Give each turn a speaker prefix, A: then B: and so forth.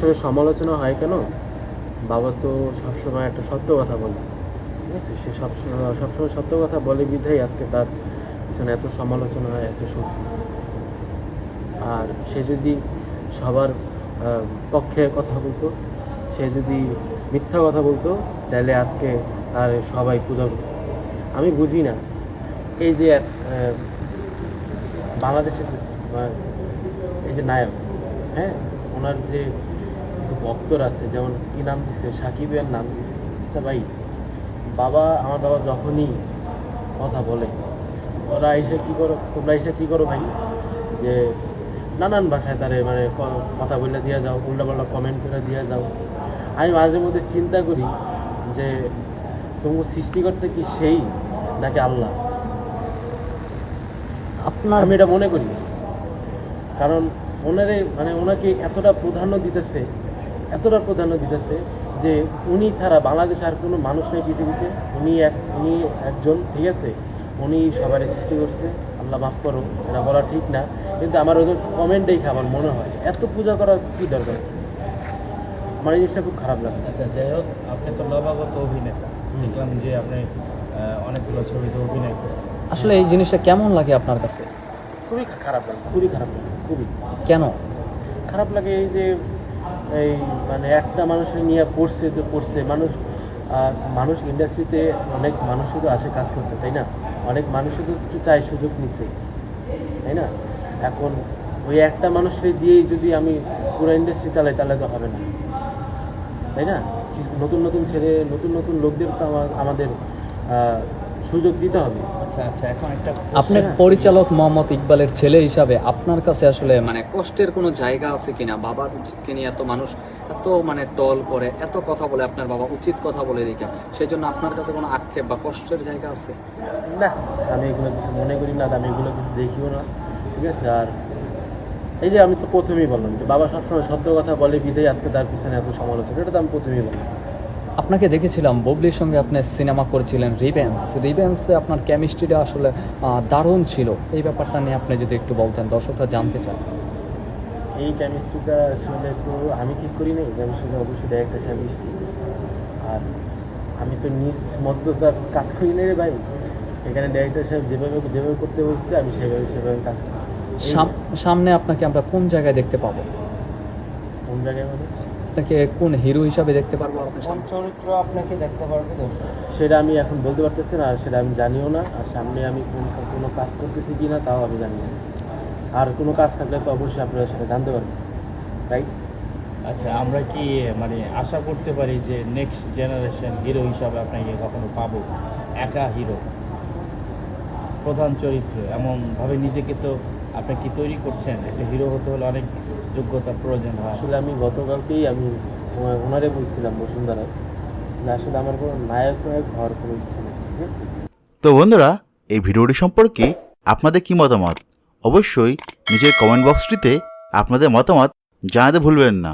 A: আসলে সমালোচনা হয় কেন? বাবা তো সবসময় একটা সত্য কথা বলে। ঠিক আছে? সে সবসময় সবসময় সত্য কথা বলে বিধাই আজকে তার পিছনে এত সমালোচনা হয়, এত সত্য। আর সে যদি সবার পক্ষে কথা বলতো, সে যদি মিথ্যা কথা বলতো, তাহলে আজকে তার সবাই পূজা করতো। আমি বুঝি না। এই যে বাংলাদেশের এই যে নায়ক হ্যাঁ? ওনার যে কিছু ভক্তরা আছে যেমন কি নাম দিছে? সাকিবের নাম দিছে। আচ্ছা ভাই বাবা আমার বাবা যখনই কথা বলে ওরা এসে কি করো তোমরা এসে কি করো ভাই? যে নানান ভাষায় তারে মানে কথা বলে দিয়ে যাও উল্টা পাল্টা কমেন্ট করে দিয়ে যাও। আমি মাঝে মধ্যে চিন্তা করি যে তোমার সৃষ্টিকর্তা কি সেই নাকি আল্লাহ?
B: আপনার
A: আমি এটা মনে করি। কারণ ওনারে মানে ওনাকে এতটা প্রাধান্য দিতেছে এতটা প্রাধান্য দিতেছে যে উনি ছাড়া বাংলাদেশে আর কোনো মানুষ নেই পৃথিবীতে। উনি এক উনি একজন ঠিক আছে? উনি সবারই সৃষ্টি করছে। আল্লাহ মাফ করো এটা বলা ঠিক না। কিন্তু আমার ওদের কমেন্ট দেখে আমার মনে হয় এত পূজা করার কি দরকার আছে? আমার এই জিনিসটা খুব খারাপ লাগে।
C: আচ্ছা যাই হোক আপনি তো নবাগত অভিনেতা। দেখলাম যে আপনি অনেকগুলো ছবিতে অভিনয় করছেন।
B: আসলে এই জিনিসটা কেমন লাগে আপনার কাছে?
A: খুবই খারাপ লাগে খুবই খারাপ লাগে খুবই।
B: কেন?
A: খারাপ লাগে এই যে এই মানে একটা মানুষের নিয়ে পড়ছে তো পড়ছে। মানুষ মানুষ ইন্ডাস্ট্রিতে অনেক মানুষ শুধু আসে কাজ করতে, তাই না? অনেক মানুষ শুধু একটু চায় সুযোগ নিতে, তাই না? এখন ওই একটা মানুষকে দিয়েই যদি আমি পুরো ইন্ডাস্ট্রি চালাই, তাহলে তো হবে না, তাই না? নতুন নতুন ছেলে, নতুন নতুন লোকদের তো আমাদের সুযোগ দিতে হবে।
C: আচ্ছা আচ্ছা এখন একটা
B: আপনি
A: হ্যাঁ।
B: পরিচালক মোহাম্মদ ইকবালের ছেলে হিসাবে আপনার কাছে আসলে মানে কষ্টের কোনো জায়গা আছে কিনা? বাবার কে নিয়ে এত মানুষ এত মানে টল করে এত কথা বলে আপনার বাবা উচিত কথা বলে রেখে সেই জন্য আপনার কাছে কোনো আক্ষেপ বা কষ্টের জায়গা আছে?
A: না আমি এগুলো কিছু মনে করি না আমি এগুলো কিছু দেখিও না ঠিক আছে? আর এই যে আমি তো প্রথমেই বললাম যে বাবা সবসময় সত্য কথা বলে বিধেই আজকে তার পিছনে এত সমালোচনা এটা তো আমি প্রথমেই বললাম।
B: আপনাকে দেখেছিলাম ববলির সঙ্গে আপনি সিনেমা করেছিলেন রিভেন্স রিভেন্সে আপনার কেমিস্ট্রিটা আসলে দারুণ ছিল। এই ব্যাপারটা নিয়ে আপনি যদি একটু বলতেন দর্শকরা জানতে চান
A: এই কেমিস্ট্রিটা আসলে একটু আমি ঠিক করি নাই কেমিস্ট্রিটা অবশ্যই ডাইরেক্টর সাহেব ঠিক করছে আর আমি তো নিজ মধ্যতার কাজ করি নাই রে ভাই। এখানে ডাইরেক্টর সাহেব যেভাবে যেভাবে করতে বলছে আমি সেভাবে সেভাবে কাজ করছি।
B: সাম- সামনে আপনাকে আমরা কোন জায়গায় দেখতে পাবো?
A: কোন জায়গায় মানে
B: আপনাকে কোন হিরো হিসাবে দেখতে পারব আপনার সামনে
C: চরিত্র আপনাকে দেখতে পারবে দর্শক?
A: সেটা আমি এখন বলতে পারতেছি না আর সেটা আমি জানিও না। আর সামনে আমি কোন কোনো কাজ করতেছি কি না তাও আমি জানি না। আর কোনো কাজ থাকলে তো অবশ্যই আপনারা সেটা জানতে পারবেন। রাইট
C: আচ্ছা আমরা কি মানে আশা করতে পারি যে নেক্সট জেনারেশন হিরো হিসাবে আপনাকে কখনো পাবো? একা হিরো প্রধান চরিত্র এমনভাবে নিজেকে তো আপনি কি তৈরি করছেন? একটা হিরো হতে হলে অনেক যোগ্যতা প্রয়োজন হয়।
A: আসলে আমি গতকালকেই আমি ওনারে বলছিলাম বসুন্ধরা আসলে আমার কোনো নায়ক নায়ক হওয়ার কোনো ইচ্ছা নেই ঠিক আছে?
D: তো বন্ধুরা এই ভিডিওটি সম্পর্কে আপনাদের কি মতামত? অবশ্যই নিজের কমেন্ট বক্সটিতে আপনাদের মতামত জানাতে ভুলবেন না।